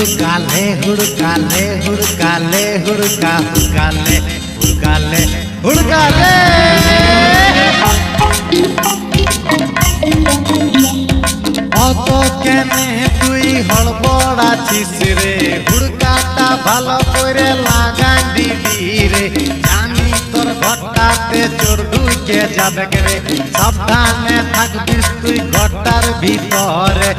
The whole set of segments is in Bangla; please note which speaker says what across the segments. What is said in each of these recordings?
Speaker 1: हुड़काले हुड़काले हुड़काले हुड़का हुड़काले हुड़काले हुड़काले অত কেনে তুই হড়বড়াছিস রে হুড়কাটা ভালো করে লাগাই দিবি রে জানি তোর ঘরটাতে চোর ঢুকে যাবে রে সাবধানে থাকবিস তুই ঘরটার ভিতরে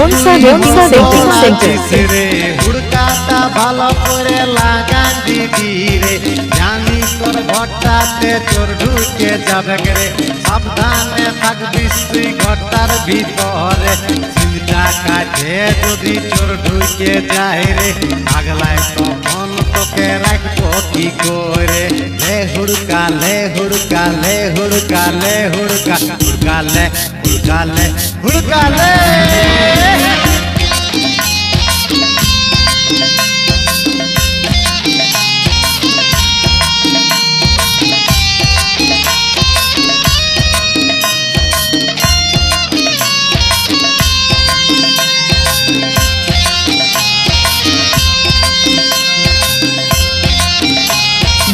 Speaker 1: তুই
Speaker 2: মনসা,
Speaker 1: হড়বড়
Speaker 2: সেন্টার,
Speaker 1: হুড়কাটা ভালো করে লাগান দিবি রে। জানি তোর ঘরটাতে চোর ঢুকে যাবে রে। সাবধানে থাকবিস তুই ঘরটার ভিতরে। কাটে যদি চোর ঢুকে যায় রে আগলায় তখন তোকে রাখব কি করে? লে হুড়কা লে হুড়কা লে হুড়কা লে হুড়কা হুড়কা, লে হুড়কা লে হুড়কা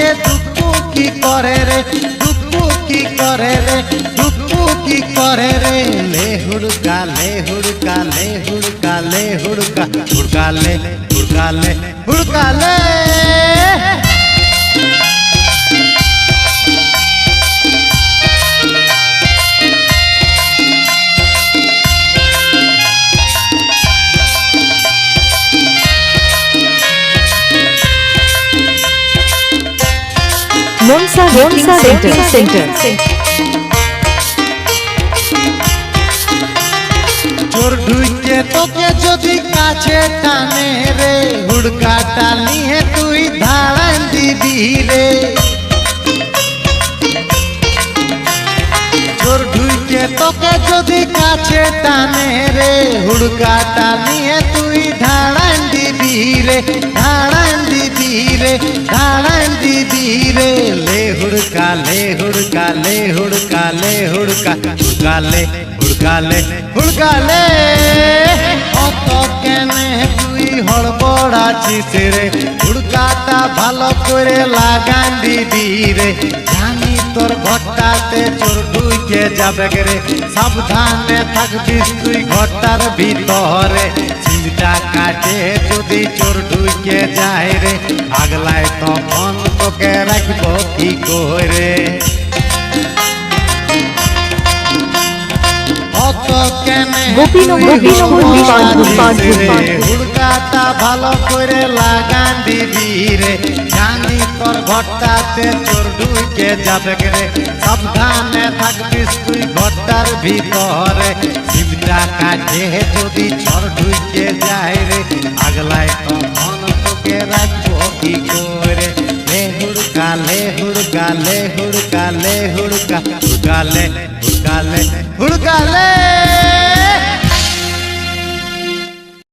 Speaker 1: के दुखू की करे रे दुखू की करे रे दुखू की करे रे ले हुड़का ले हुड़का ले हुड़का ले हुड़का हुड़का ले हुड़का ले हुड़का ले লে
Speaker 2: মনসা মনসা সেন্টার সেন্টার
Speaker 1: চোর ঢুকে তোকে যদি কাছে টানে রে হুড়কা টানিয়ে তুই ধাড়ান দিবি রে চোর ঢুকে তোকে যদি কাছে টানে রে হুড়কা টানিয়ে তুই ধাড়ান দিবি রে ধাড়ান দিবি রে ধাড়ান হুড়কা লে হুড়কা লে হুড়কা লে অত কেনে তুই হড়বড় রে হুড়কাটা ভালো করে লাগান দিবি রে জানি তোর ঘরটাতে চোর ঢুকে যাবে রে সাবধানে থাকবিস তুই ঘরটার ভিতরে চিন্তা কাটে যদি চোর ঢুকে যায় রে আগলায় তখন তোকে রাখব কি করে হুড়কাটা ভালো করে লাগান দিবি রে জানি তোর ঘরটাতে চোর ঢুকে যাবে রে সাবধানে থাকবিস তুই ঘরটার ভিতরে চিন্তা কাটে যদি চোর ঢুকে যায় রে আগলায় তখন তোকে রাখবো কি করে লে হুড়কা লে হুড়কা লে হুড়কা লে